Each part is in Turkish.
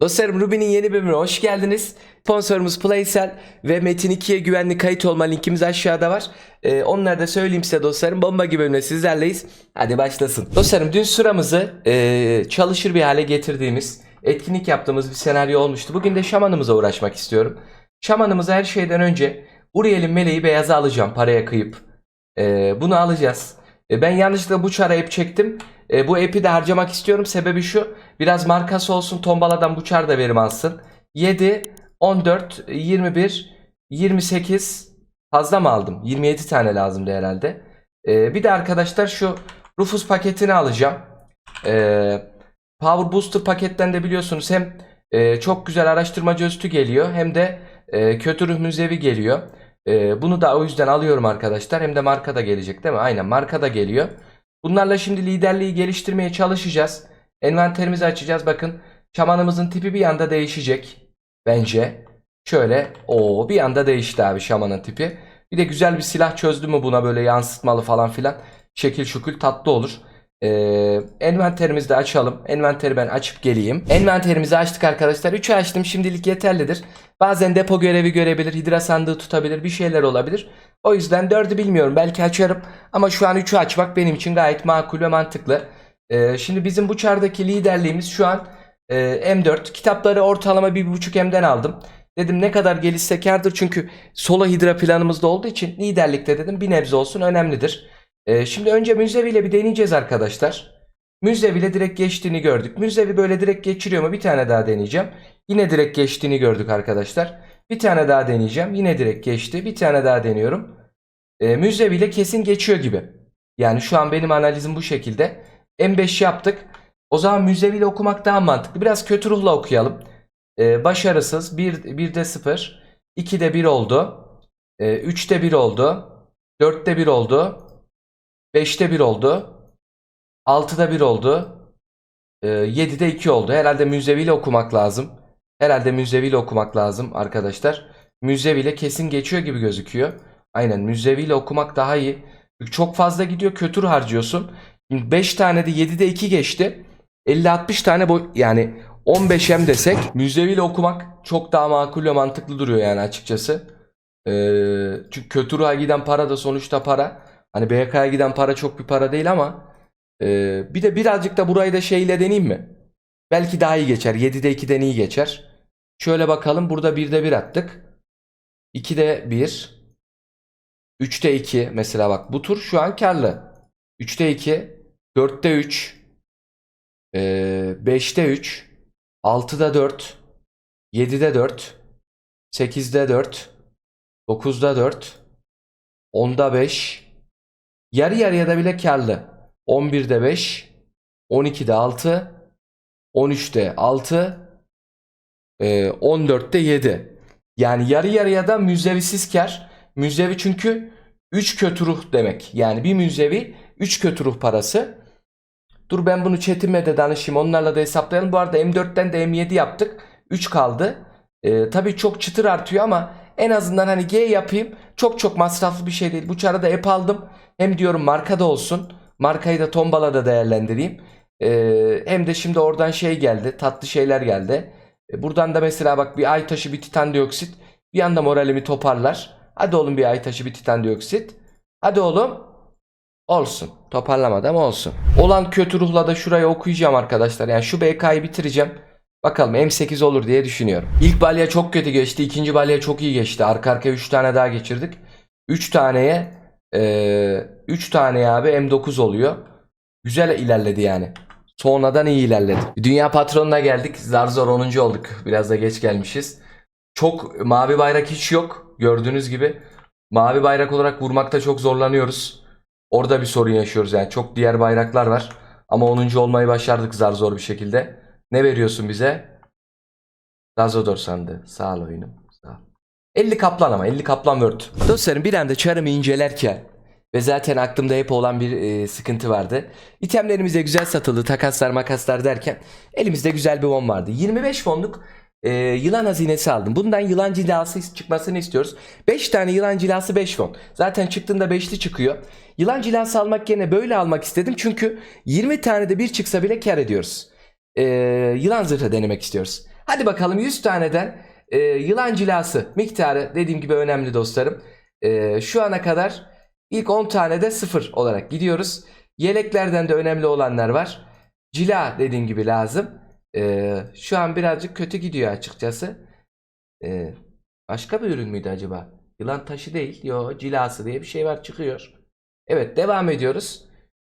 Dostlarım Ruby'nin yeni bölümüne hoş geldiniz. Sponsorumuz Playsel ve Metin 2'ye güvenli kayıt olma linkimiz aşağıda var. Ee, onları da söyleyeyim size dostlarım. Bomba gibi bölümle sizlerleyiz. Hadi başlasın. Dostlarım dün sıramızı e, çalışır bir hale getirdiğimiz, etkinlik yaptığımız bir senaryo olmuştu. Bugün de şamanımıza uğraşmak istiyorum. Şamanımıza her şeyden önce Uriel'in meleği beyaza alacağım paraya kıyıp. Ee, bunu alacağız. E, ben yanlışlıkla bu çara ep çektim. E, bu epi de harcamak istiyorum. Sebebi şu. Biraz markası olsun. Tombaladan bu çar da verim alsın. 7, 14, 21, 28 fazla mı aldım? 27 tane lazımdı herhalde. E, bir de arkadaşlar şu Rufus paketini alacağım. Power Booster paketten de biliyorsunuz hem çok güzel araştırmacı üstü geliyor hem de kötü ruh müzevi geliyor. E, bunu da o yüzden alıyorum arkadaşlar. Hem de marka da gelecek değil mi? Aynen marka da geliyor. Bunlarla şimdi liderliği geliştirmeye çalışacağız. Envanterimizi açacağız. Bakın şamanımızın tipi bir anda değişecek. Bence. Şöyle. o bir anda değişti abi şamanın tipi. Bir de güzel bir silah çözdü mü buna böyle yansıtmalı falan filan. Şekil şukul tatlı olur. Ee, envanterimizi de açalım. Envanteri ben açıp geleyim. Envanterimizi açtık arkadaşlar. 3'ü açtım. Şimdilik yeterlidir. Bazen depo görevi görebilir. Hidra sandığı tutabilir. Bir şeyler olabilir. O yüzden 4'ü bilmiyorum. Belki açarım. Ama şu an 3'ü açmak benim için gayet makul ve mantıklı. Ee, şimdi bizim bu çardaki liderliğimiz şu an e, M4. Kitapları ortalama 1.5 M'den aldım. Dedim ne kadar gelişse kârdır. Çünkü solo hidra planımızda olduğu için liderlikte dedim bir nebze olsun önemlidir. Ee, şimdi önce Müzevi ile bir deneyeceğiz arkadaşlar. Müzevi ile direkt geçtiğini gördük. Müzevi böyle direkt geçiriyor mu? Bir tane daha deneyeceğim. Yine direkt geçtiğini gördük arkadaşlar. Bir tane daha deneyeceğim. Yine direkt geçti. Bir tane daha deniyorum. Ee, Müzevi ile kesin geçiyor gibi. Yani şu an benim analizim bu şekilde. M5 yaptık. O zaman Müzevi ile okumak daha mantıklı. Biraz kötü ruhla okuyalım. Ee, başarısız. 1, 1'de 0. 2'de 1 oldu. Ee, 3'te 1 oldu. 4'te 1 oldu. 5'te 1 oldu. 6'da 1 oldu. Ee, 7'de 2 oldu. Herhalde müzeviyle okumak lazım. Herhalde müzeviyle okumak lazım arkadaşlar. Müzeviyle kesin geçiyor gibi gözüküyor. Aynen müzeviyle okumak daha iyi. Çok fazla gidiyor kötür harcıyorsun. 5 tane de 7'de 2 geçti. 50-60 tane bu yani 15M desek müzeviyle okumak çok daha makul ve mantıklı duruyor yani açıkçası. Ee, çünkü kötü ruha giden para da sonuçta para. Hani BK'ya giden para çok bir para değil ama e, bir de birazcık da burayı da şeyle deneyeyim mi? Belki daha iyi geçer. 7'de 2'den iyi geçer. Şöyle bakalım. Burada 1'de 1 attık. 2'de 1. 3'te 2 mesela bak. Bu tur şu an karlı. 3'te 2. 4'te 3. e, 5'te 3. 6'da 4. 7'de 4. 8'de 4. 9'da 4. 10'da 5. Yarı yarıya da bile karlı. 11'de 5, 12'de 6, 13'te 6, e, 14'te 7. Yani yarı yarıya da müzevisiz kar. Müzevi çünkü 3 kötü ruh demek. Yani bir müzevi 3 kötü ruh parası. Dur ben bunu chatime de danışayım. Onlarla da hesaplayalım. Bu arada M4'ten de M7 yaptık. 3 kaldı. E, tabii çok çıtır artıyor ama en azından hani G yapayım. Çok çok masraflı bir şey değil. Bu çara da app aldım. Hem diyorum marka da olsun. Markayı da tombala da değerlendireyim. Ee, hem de şimdi oradan şey geldi. Tatlı şeyler geldi. Ee, buradan da mesela bak bir ay taşı bir titan dioksit. Bir anda moralimi toparlar. Hadi oğlum bir ay taşı bir titan dioksit. Hadi oğlum. Olsun. Toparlamadı ama olsun. Olan kötü ruhla da şuraya okuyacağım arkadaşlar. Yani şu BK'yı bitireceğim. Bakalım M8 olur diye düşünüyorum. İlk balya çok kötü geçti. ikinci balya çok iyi geçti. Arka arkaya 3 tane daha geçirdik. 3 taneye 3 tane abi M9 oluyor. Güzel ilerledi yani. Sonradan iyi ilerledi. Dünya patronuna geldik. Zar zor 10. olduk. Biraz da geç gelmişiz. Çok mavi bayrak hiç yok. Gördüğünüz gibi. Mavi bayrak olarak vurmakta çok zorlanıyoruz. Orada bir sorun yaşıyoruz yani. Çok diğer bayraklar var. Ama 10. olmayı başardık zar zor bir şekilde. Ne veriyorsun bize? Razodor sandı. Sağ ol oyunum. Sağ ol. 50 kaplan ama 50 kaplan word. Dostlarım bir anda çarımı incelerken ve zaten aklımda hep olan bir e, sıkıntı vardı. İtemlerimiz de güzel satıldı. Takaslar makaslar derken elimizde güzel bir won vardı. 25 fonluk e, yılan hazinesi aldım. Bundan yılan cilası çıkmasını istiyoruz. 5 tane yılan cilası 5 fon. Zaten çıktığında 5'li çıkıyor. Yılan cilası almak yerine böyle almak istedim. Çünkü 20 tane de bir çıksa bile kar ediyoruz. E, yılan zırhı denemek istiyoruz. Hadi bakalım 100 taneden e, yılan cilası miktarı dediğim gibi önemli dostlarım. E, şu ana kadar ilk 10 tane de 0 olarak gidiyoruz. Yeleklerden de önemli olanlar var. Cila dediğim gibi lazım. E, şu an birazcık kötü gidiyor açıkçası. E, başka bir ürün müydü acaba? Yılan taşı değil. Yo cilası diye bir şey var çıkıyor. Evet devam ediyoruz.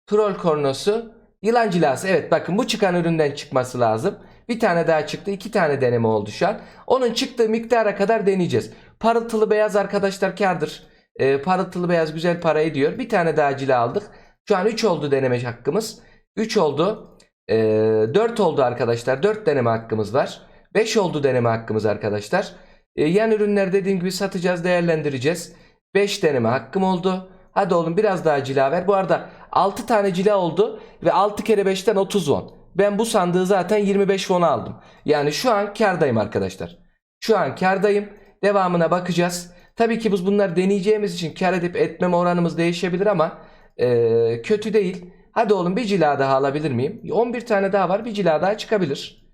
Troll kornosu, yılan cilası. Evet bakın bu çıkan üründen çıkması lazım. Bir tane daha çıktı. iki tane deneme oldu şu an. Onun çıktığı miktara kadar deneyeceğiz. Parıltılı beyaz arkadaşlar kardır. Ee, parıltılı beyaz güzel para ediyor. Bir tane daha cila aldık. Şu an 3 oldu deneme hakkımız. 3 oldu. 4 oldu arkadaşlar. 4 deneme hakkımız var. 5 oldu deneme hakkımız arkadaşlar. Ee, yan ürünler dediğim gibi satacağız, değerlendireceğiz. 5 deneme hakkım oldu. Hadi oğlum biraz daha cila ver. Bu arada 6 tane cila oldu ve 6 kere 5'ten 30 won. Ben bu sandığı zaten 25 won'a aldım. Yani şu an kardayım arkadaşlar. Şu an kardayım. Devamına bakacağız. Tabii ki biz bunları deneyeceğimiz için kar edip etmeme oranımız değişebilir ama eee, kötü değil. Hadi oğlum bir cila daha alabilir miyim? 11 tane daha var. Bir cila daha çıkabilir.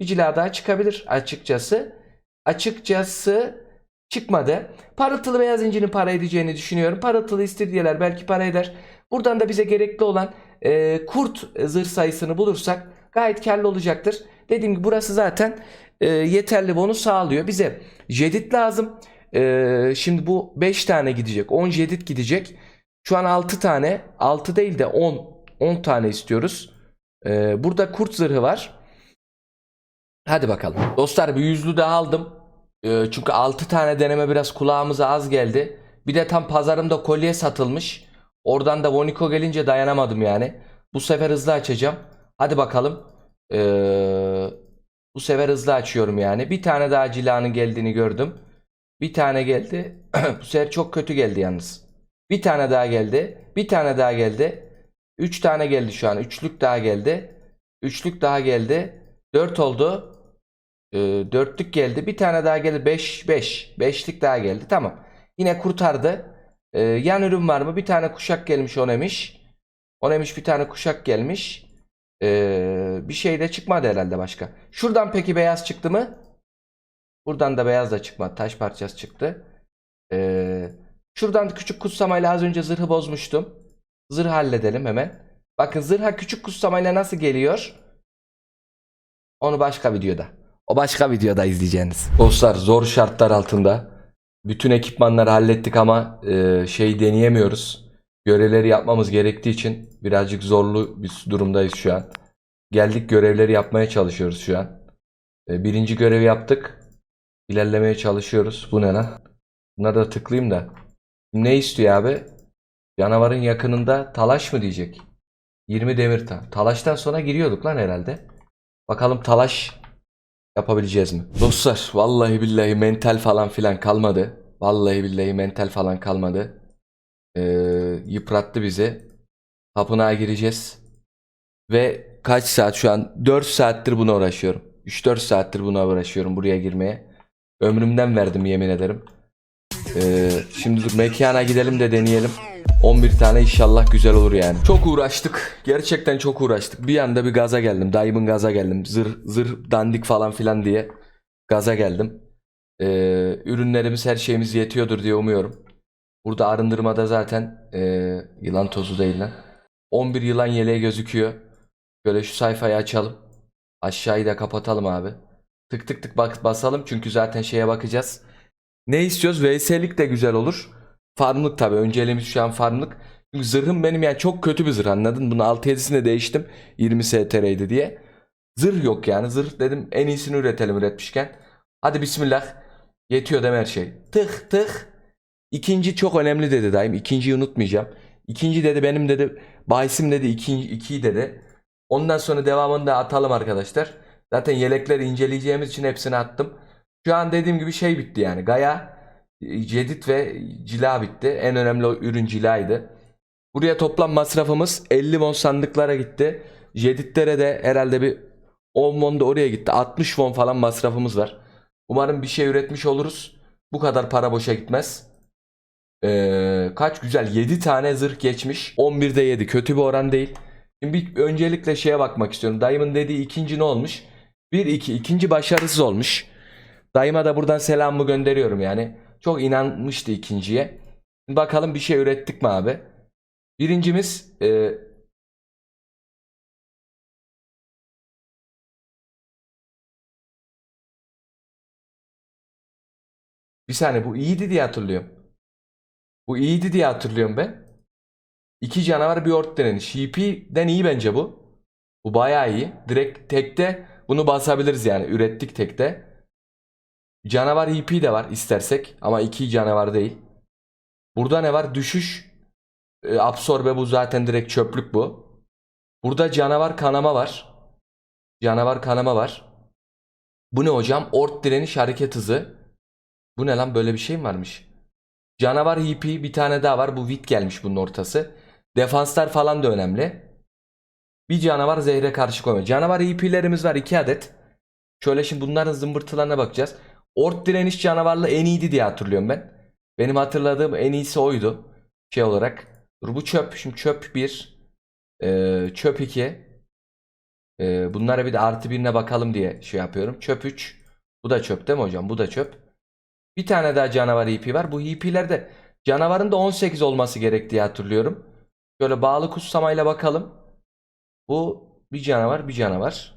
Bir cila daha çıkabilir açıkçası. Açıkçası çıkmadı. Parıltılı beyaz incinin para edeceğini düşünüyorum. Parıltılı istiridyeler belki para eder. Buradan da bize gerekli olan e, kurt zırh sayısını bulursak gayet karlı olacaktır. Dediğim gibi burası zaten e, yeterli bonus sağlıyor. Bize jedit lazım. E, şimdi bu 5 tane gidecek. 10 jedit gidecek. Şu an 6 tane. 6 değil de 10. 10 tane istiyoruz. E, burada kurt zırhı var. Hadi bakalım. Dostlar bir yüzlü daha aldım. Ee, çünkü 6 tane deneme biraz kulağımıza az geldi. Bir de tam pazarımda kolye satılmış. Oradan da Voniko gelince dayanamadım yani. Bu sefer hızlı açacağım. Hadi bakalım. Ee, bu sefer hızlı açıyorum yani. Bir tane daha cilanın geldiğini gördüm. Bir tane geldi. bu sefer çok kötü geldi yalnız. Bir tane daha geldi. Bir tane daha geldi. Üç tane geldi şu an. Üçlük daha geldi. Üçlük daha geldi. Dört oldu. Ee, dörtlük geldi. Bir tane daha geldi. Beş, beş. Beşlik daha geldi. Tamam. Yine kurtardı. Ee, yan ürün var mı? Bir tane kuşak gelmiş onemiş. Onemiş bir tane kuşak gelmiş. Ee, bir şey de çıkmadı herhalde başka. Şuradan peki beyaz çıktı mı? Buradan da beyaz da çıkmadı. Taş parçası çıktı. Ee, şuradan küçük kutsamayla az önce zırhı bozmuştum. Zırh halledelim hemen. Bakın zırha küçük kutsamayla nasıl geliyor? Onu başka videoda. O başka videoda izleyeceğiniz. Dostlar zor şartlar altında bütün ekipmanları hallettik ama e, şey deneyemiyoruz. Görevleri yapmamız gerektiği için birazcık zorlu bir durumdayız şu an. Geldik görevleri yapmaya çalışıyoruz şu an. E, birinci görevi yaptık. İlerlemeye çalışıyoruz. Bu ne lan? Buna da tıklayayım da. Ne istiyor abi? Canavarın yakınında talaş mı diyecek? 20 demir ta. Talaştan sonra giriyorduk lan herhalde. Bakalım talaş yapabileceğiz mi? Dostlar vallahi billahi mental falan filan kalmadı. Vallahi billahi mental falan kalmadı. Ee, yıprattı bizi. Tapınağa gireceğiz. Ve kaç saat şu an? 4 saattir buna uğraşıyorum. 3-4 saattir buna uğraşıyorum buraya girmeye. Ömrümden verdim yemin ederim. Ee, şimdi dur mekana gidelim de deneyelim. 11 tane inşallah güzel olur yani. Çok uğraştık. Gerçekten çok uğraştık. Bir anda bir gaza geldim. Dayımın gaza geldim. Zır zır dandik falan filan diye gaza geldim. Ee, ürünlerimiz her şeyimiz yetiyordur diye umuyorum. Burada arındırmada zaten ee, yılan tozu değil lan. 11 yılan yeleği gözüküyor. Şöyle şu sayfayı açalım. Aşağıyı da kapatalım abi. Tık tık tık bak basalım çünkü zaten şeye bakacağız. Ne istiyoruz? VS'lik de güzel olur. Farmlık tabii. Önceliğimiz şu an farmlık. Çünkü zırhım benim yani çok kötü bir zırh anladın? Bunu 6-7'sine değiştim. 20 STR'ydi diye. Zırh yok yani. Zırh dedim en iyisini üretelim üretmişken. Hadi bismillah. Yetiyor dem her şey. Tık tık. İkinci çok önemli dedi dayım. İkinciyi unutmayacağım. İkinci dedi benim dedi. Bahisim dedi. ikinci, ikiyi dedi. Ondan sonra devamını da atalım arkadaşlar. Zaten yelekleri inceleyeceğimiz için hepsini attım. Şu an dediğim gibi şey bitti yani. Gaya, Cedit ve Cila bitti. En önemli ürün Cila'ydı. Buraya toplam masrafımız 50 won sandıklara gitti. Jeditlere de herhalde bir 10 won da oraya gitti. 60 won falan masrafımız var. Umarım bir şey üretmiş oluruz. Bu kadar para boşa gitmez. Ee, kaç güzel 7 tane zırh geçmiş. 11'de 7 kötü bir oran değil. Şimdi bir öncelikle şeye bakmak istiyorum. Dayımın dediği ikinci ne olmuş? 1 2 ikinci başarısız olmuş. Dayıma da buradan selamımı gönderiyorum yani. Çok inanmıştı ikinciye. Bakalım bir şey ürettik mi abi? Birincimiz e, Bir saniye bu iyiydi diye hatırlıyorum. Bu iyiydi diye hatırlıyorum ben. İki canavar bir ort direniş. HP'den iyi bence bu. Bu bayağı iyi. Direkt tekte bunu basabiliriz yani. Ürettik tekte. Canavar EP de var istersek. Ama iki canavar değil. Burada ne var? Düşüş. E, absorbe bu zaten direkt çöplük bu. Burada canavar kanama var. Canavar kanama var. Bu ne hocam? Ort direniş hareket hızı. Bu ne lan böyle bir şey mi varmış? Canavar EP bir tane daha var. Bu Vit gelmiş bunun ortası. Defanslar falan da önemli. Bir canavar zehre karşı koyma. Canavar EP'lerimiz var 2 adet. Şöyle şimdi bunların zımbırtılarına bakacağız. Ort direniş canavarlı en iyiydi diye hatırlıyorum ben. Benim hatırladığım en iyisi oydu. Şey olarak. Dur bu çöp. Şimdi çöp 1. Ee, çöp 2. Ee, bunlara bir de artı birine bakalım diye şey yapıyorum. Çöp 3. Bu da çöp değil mi hocam? Bu da çöp. Bir tane daha canavar EP var. Bu EP'lerde canavarın da 18 olması gerek diye hatırlıyorum. Şöyle bağlı kutsamayla bakalım. Bu bir canavar bir canavar.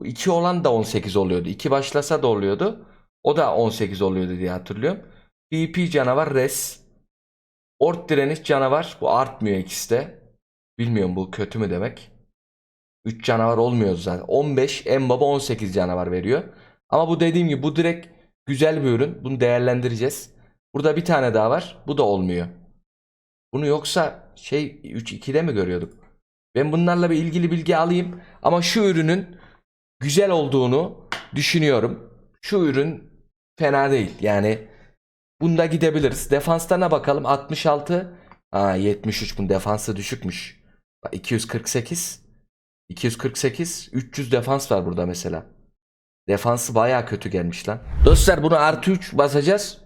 Bu iki olan da 18 oluyordu. İki başlasa da oluyordu. O da 18 oluyordu diye hatırlıyorum. EP canavar res. Ort direniş canavar. Bu artmıyor ikisi. Bilmiyorum bu kötü mü demek. 3 canavar olmuyor zaten. 15 en baba 18 canavar veriyor. Ama bu dediğim gibi bu direkt güzel bir ürün. Bunu değerlendireceğiz. Burada bir tane daha var. Bu da olmuyor. Bunu yoksa şey 3-2'de mi görüyorduk? Ben bunlarla bir ilgili bilgi alayım. Ama şu ürünün güzel olduğunu düşünüyorum. Şu ürün fena değil. Yani bunda gidebiliriz. Defanslarına bakalım. 66. Aa 73 bunun defansı düşükmüş. Bak, 248. 248. 300 defans var burada mesela. Defansı baya kötü gelmiş lan. Dostlar bunu artı 3 basacağız.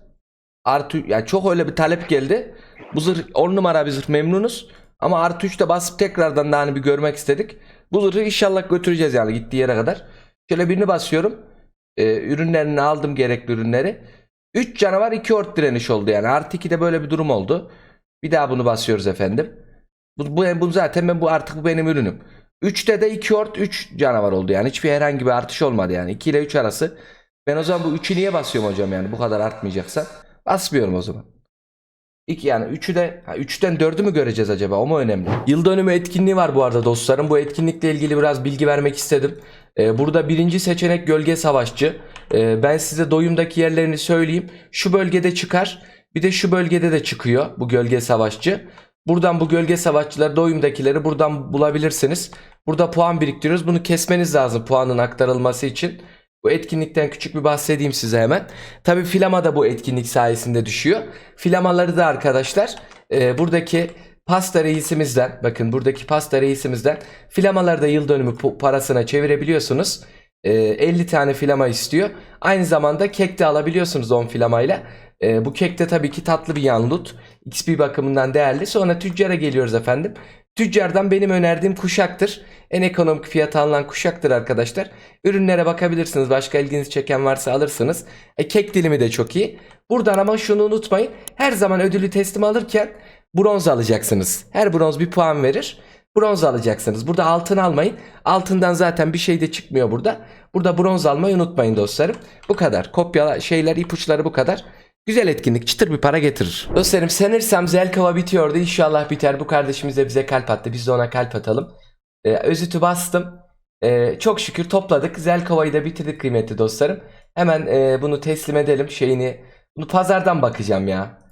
Artı yani çok öyle bir talep geldi. Bu zırh 10 numara bir zırh memnunuz. Ama artı 3'te basıp tekrardan da hani bir görmek istedik. Bu zırhı inşallah götüreceğiz yani gittiği yere kadar. Şöyle birini basıyorum. Ee, ürünlerini aldım gerekli ürünleri. 3 canavar 2 ort direniş oldu yani. Artı 2'de böyle bir durum oldu. Bir daha bunu basıyoruz efendim. Bu, bu, bu zaten ben bu artık bu benim ürünüm. 3'te de 2 ort 3 canavar oldu yani. Hiçbir herhangi bir artış olmadı yani. 2 ile 3 arası. Ben o zaman bu 3'ü niye basıyorum hocam yani bu kadar artmayacaksa? Basmıyorum o zaman. İki yani 3'ü de 3'ten 4'ü mü göreceğiz acaba? O mu önemli? Yıl dönümü etkinliği var bu arada dostlarım. Bu etkinlikle ilgili biraz bilgi vermek istedim. Ee, burada birinci seçenek gölge savaşçı. Ee, ben size doyumdaki yerlerini söyleyeyim. Şu bölgede çıkar. Bir de şu bölgede de çıkıyor bu gölge savaşçı. Buradan bu gölge savaşçıları doyumdakileri buradan bulabilirsiniz. Burada puan biriktiriyoruz. Bunu kesmeniz lazım puanın aktarılması için. Bu etkinlikten küçük bir bahsedeyim size hemen. Tabi filama da bu etkinlik sayesinde düşüyor. Filamaları da arkadaşlar e, buradaki pasta reisimizden bakın buradaki pasta reisimizden filamaları da yıl dönümü parasına çevirebiliyorsunuz. E, 50 tane filama istiyor. Aynı zamanda kek de alabiliyorsunuz 10 filamayla. E, bu kek de tabii ki tatlı bir yan loot. XP bakımından değerli. Sonra tüccara geliyoruz efendim. Tüccardan benim önerdiğim kuşaktır. En ekonomik fiyata alınan kuşaktır arkadaşlar. Ürünlere bakabilirsiniz. Başka ilginizi çeken varsa alırsınız. E, kek dilimi de çok iyi. Buradan ama şunu unutmayın. Her zaman ödülü teslim alırken bronz alacaksınız. Her bronz bir puan verir. Bronz alacaksınız. Burada altın almayın. Altından zaten bir şey de çıkmıyor burada. Burada bronz almayı unutmayın dostlarım. Bu kadar. Kopya şeyler ipuçları bu kadar. Güzel etkinlik çıtır bir para getirir. Dostlarım sanırsam Zelkova bitiyordu. İnşallah biter. Bu kardeşimiz de bize kalp attı. Biz de ona kalp atalım. Ee, özütü bastım. Ee, çok şükür topladık. Zelkova'yı da bitirdik kıymetli dostlarım. Hemen e, bunu teslim edelim şeyini. Bunu pazardan bakacağım ya.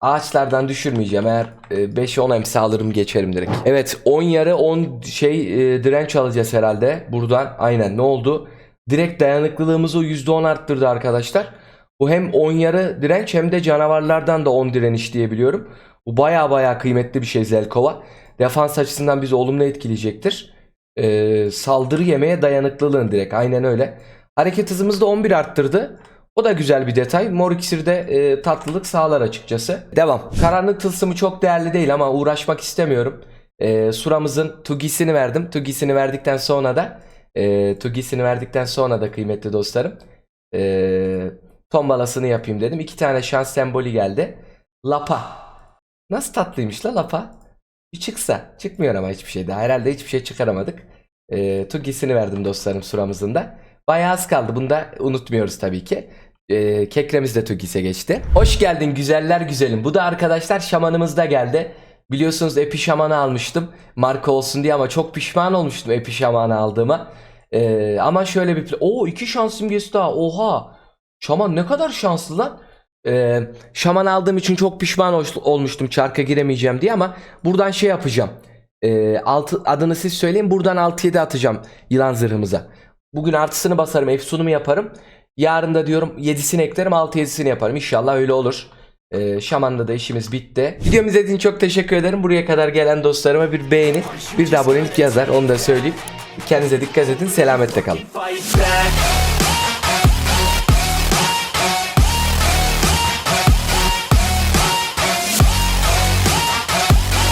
Ağaçlardan düşürmeyeceğim. Eğer e, 5-10 emsi alırım geçerim direkt. Evet 10 yarı 10 şey e, direnç alacağız herhalde. Buradan aynen ne oldu? Direkt dayanıklılığımızı %10 arttırdı arkadaşlar. Bu hem 10 yarı direnç hem de canavarlardan da 10 direniş diyebiliyorum. Bu baya baya kıymetli bir şey Zelkova. Defans açısından bizi olumlu etkileyecektir. Ee, saldırı yemeye dayanıklılığın direkt aynen öyle. Hareket hızımızı da 11 arttırdı. O da güzel bir detay. Mor iksir de e, tatlılık sağlar açıkçası. Devam. Karanlık tılsımı çok değerli değil ama uğraşmak istemiyorum. E, suramızın tugisini verdim. Tugisini verdikten sonra da E, Tugisini verdikten sonra da kıymetli dostlarım. E, tombalasını yapayım dedim. İki tane şans sembolü geldi. Lapa. Nasıl tatlıymış la Lapa. Bir çıksa. Çıkmıyor ama hiçbir şey daha. Herhalde hiçbir şey çıkaramadık. E, Tugisini verdim dostlarım suramızın da. Bayağı az kaldı. Bunu da unutmuyoruz tabii ki. E, kekremiz de Tugis'e geçti. Hoş geldin güzeller güzelim. Bu da arkadaşlar şamanımız da geldi. Biliyorsunuz Epi Şaman'ı almıştım. Marka olsun diye ama çok pişman olmuştum Epi Şaman'ı aldığıma. E, ama şöyle bir... Oo iki şans simgesi daha. Oha. Şaman ne kadar şanslı lan. E, şaman aldığım için çok pişman ol- olmuştum çarka giremeyeceğim diye ama buradan şey yapacağım. E, altı, adını siz söyleyin buradan 6-7 atacağım yılan zırhımıza. Bugün artısını basarım efsunumu yaparım. Yarın da diyorum 7'sini eklerim 6-7'sini yaparım. İnşallah öyle olur. Ee, Şaman'da da işimiz bitti. Videomu izlediğiniz çok teşekkür ederim. Buraya kadar gelen dostlarıma bir beğeni, bir de abonelik yazar. Onu da söyleyeyim. Kendinize dikkat edin. Selametle kalın.